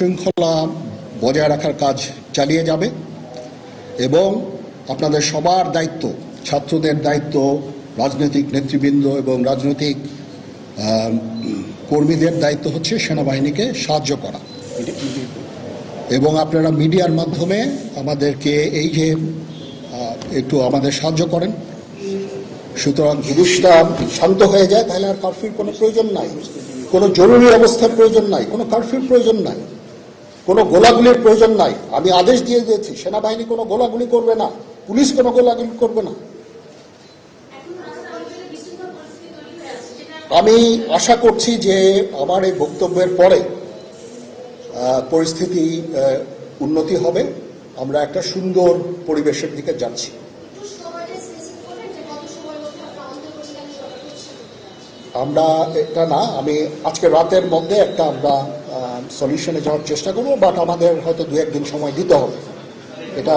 শৃঙ্খলা বজায় রাখার কাজ চালিয়ে যাবে এবং আপনাদের সবার দায়িত্ব, ছাত্রদের দায়িত্ব, রাজনৈতিক নেতৃবৃন্দ এবং রাজনৈতিক কর্মীদের দায়িত্ব হচ্ছে সেনাবাহিনীকে সাহায্য করা। এবং আপনারা মিডিয়ার মাধ্যমে আমাদেরকে এই যে একটু আমাদের সাহায্য করেন। সুতরাং জিনিসটা শান্ত হয়ে যায়, তাহলে আর কারফিউর কোনো প্রয়োজন নাই। কোনো জরুরি অবস্থার প্রয়োজন নাই, কোনো কারফিউর প্রয়োজন নাই। কোনো গোলাগুলির প্রয়োজন নাই। আমি আদেশ দিয়ে দিয়েছি, সেনাবাহিনী কোনো গোলাগুলি করবে না, পুলিশ কোনো গোলাগুলি করবে না। আমি আশা করছি যে আমার এই বক্তব্যের পরে পরিস্থিতি উন্নতি হবে। আমরা একটা সুন্দর পরিবেশের দিকে যাচ্ছি। আমরা এটা না, আমি আজকে রাতের মধ্যে একটা আমরা সলিউশনে যাওয়ার চেষ্টা করব বাট আমাদের হয়তো দু একদিন সময় দিতে হবে। এটা